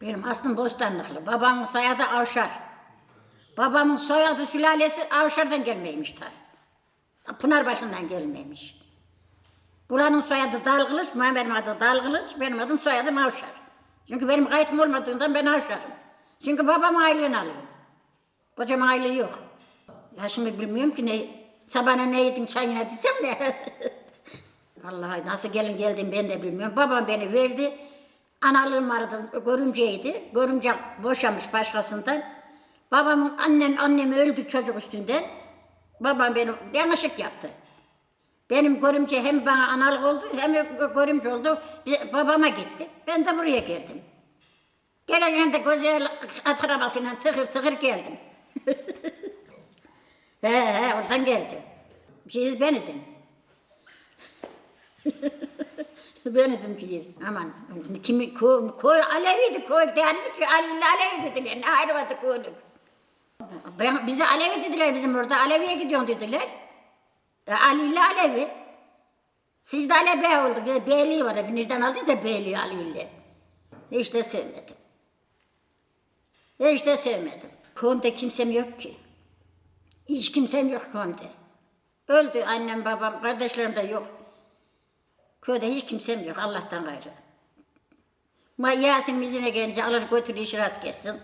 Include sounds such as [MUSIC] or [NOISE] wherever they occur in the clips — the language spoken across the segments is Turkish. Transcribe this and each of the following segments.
Benim aslım Bostanlıklı. Babamın soyadı Avşar. Babamın soyadı sülalesi Avşar'dan gelmeymiş ta. Pınarbaşı'ndan gelmeymiş. Buranın soyadı Dalgılıç, benim adım Dalgılıç, benim adım soyadım Avşar. Çünkü benim kayıtım olmadığından ben Avşar'ım. Çünkü babam aylığını alıyor. Kocam aylığı yok. Ya şimdi bilmiyorum ki ne, sabahına ne yedin çayına desem de. [LAUGHS] Vallahi nasıl gelin geldim ben de bilmiyorum. Babam beni verdi. Analığım vardı, görümceydi. Görümce boşamış başkasından. Babamın annem annem öldü çocuk üstünden. Babam beni yanlışlık yaptı. Benim görümce hem bana analık oldu hem görümce oldu. Babama gitti. Ben de buraya geldim. Gelirken de güzel at arabasıyla tıkır tıkır geldim. [LAUGHS] he he oradan geldim. Siz ben [LAUGHS] siz. Aman kimi koy, koy Aleviydi koy derdi ki Ali ile Alevi dediler. Ne ayrımadı koyduk. Ben, bize Alevi dediler bizim orada. Alevi'ye gidiyorsun dediler. E, Ali ile Alevi. Sizde Alevi oldu. Bir de Beyliği var. Nereden aldıysa Beyliği Ali ile. Hiç de sevmedim. Hiç de sevmedim. Köyümde kimsem yok ki. Hiç kimsem yok köyümde. Öldü annem babam, kardeşlerim de yok. Köyde hiç kimsem yok Allah'tan gayrı. Ma Yasin mizine gelince alır götürür işi rast kessin.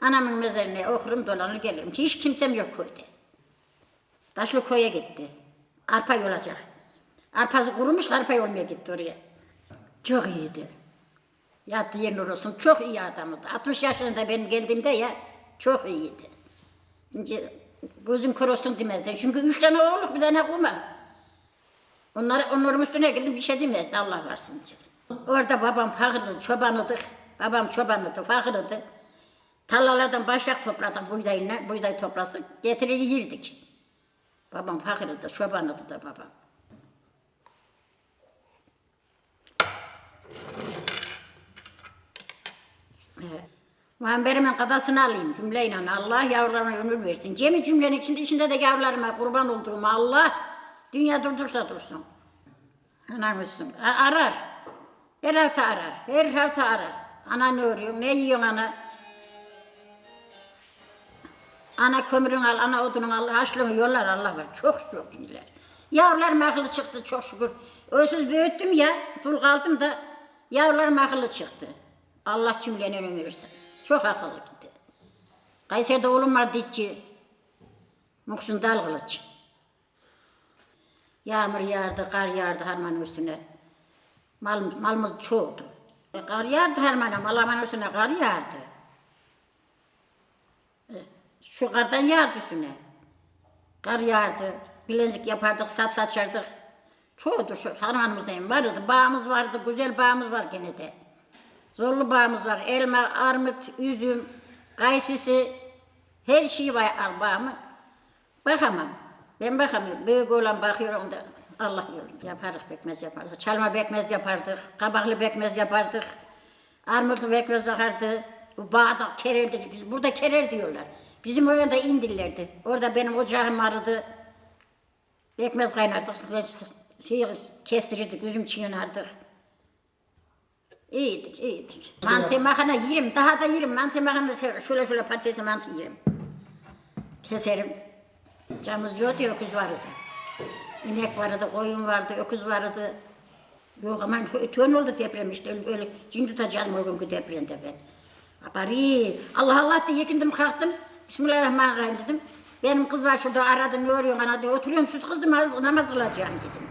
Anamın mezarına okurum dolanır gelirim. Hiç kimsem yok köyde. Taşlı koya gitti. Arpa yolacak. Arpası kurumuş arpa yolmaya gitti oraya. Çok iyiydi. Yattı yer nur olsun. Çok iyi adamdı. 60 yaşında benim geldiğimde ya çok iyiydi. Şimdi gözün kör olsun demezdi. Çünkü üç tane oğluk bir tane kuma. Onlar, onların üstüne geldim bir şey demezdi Allah varsın için. Orada babam fakirdi, çobanıdık. Babam çobanıydı, fakirdi. Tarlalardan başak topladık buğdayla, buğday topladık. Getirir yirdik. Babam fakirdi, çobanıydı da babam. Evet. Muhammed'imin kadasını alayım cümleyle. Allah yavrularına ömür versin. Cemi cümlenin içinde, içinde de yavrularıma kurban olduğum Allah dünya durdursa dursun. Anam üstün. A- Arar. Her hafta arar. Her hafta arar. Ana ne örüyorsun? Ne yiyorsun ana? Ana kömürün al, ana odunun al, haşlığını yollar Allah var. Çok çok iyiler. Yavrularım akıllı çıktı çok şükür. Öysüz büyüttüm ya, dul kaldım da yavrularım akıllı çıktı. Allah cümlenin ömür versin. Çok akıllı gitti. Kayseri'de oğlum var ditçi. Muksun Dalgılıç. Yağmur yağardı, kar yağardı harmanın üstüne. Mal, malımız çoğdu. E, kar yağardı harmana, malamanın üstüne kar yağardı. E, Şu kardan yağardı üstüne. Kar yağardı, bilezik yapardık, sap saçardık. Çoğdu şu harmanımızda vardı, bağımız vardı, güzel bağımız var gene de. Zorlu bağımız var, elma, armut, üzüm, kayısısı, her şey var bağımı. Bakamam. Ben bakamıyorum. Büyük olan bakıyorum da Allah yolunda yapardık bekmez yapardık. Çalma bekmez yapardık. Kabaklı bekmez yapardık. Armutlu bekmez yapardı. Bu bağda kererdi. Biz burada kerer diyorlar. Bizim o yanda indirlerdi. Orada benim ocağım vardı. Bekmez kaynardık. Şey, kestirirdik, üzüm çiğnerdik. İyiydik, iyiydik. Mantı makarna yerim, daha da yerim. Mantı makarna şöyle şöyle patatesli mantı yerim. Keserim. Camız yoktu, öküz vardı. İnek vardı, koyun vardı, öküz vardı. Yok aman tön oldu deprem işte öyle, cin tutacağım o günkü depremde ben. Bari Allah Allah diye yekindim kalktım. Bismillahirrahmanirrahim dedim. Benim kız var şurada aradı ne örüyorsun ana diye oturuyorum sus kızım namaz, kılacağım dedim.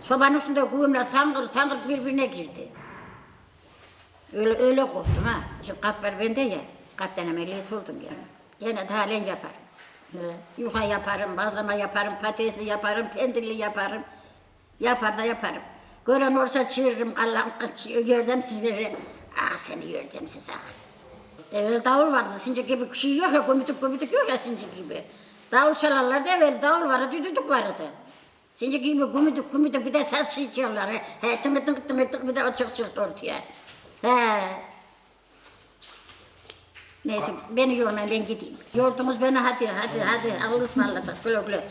Sobanın üstünde güğümler tangır tangır birbirine girdi. Öyle öyle korktum ha. Şimdi kap var bende ya. Kaptan ameliyat oldum ya. Gene de halen yaparım. Yuka yaparım, bazlama yaparım, patatesli yaparım, pendilli yaparım. Yapar da yaparım. Gören olsa çığırırım, Allah'ım gördüm sizleri. Ah seni gördüm siz ah. Evvel davul vardı, sinci gibi bir şey yok ya, komütük komütük yok ya sinci gibi. Davul çalarlardı, evvel davul vardı, düdüdük vardı. Sinci gibi komütük komütük bir de ses şey çalarlar. He, tıngı tıngı tıngı tıngı bir de açık çıktı ortaya. He. Neyse beni yormayın ben gideyim. Yordunuz beni hadi hadi hadi Allah'a ısmarladık güle güle.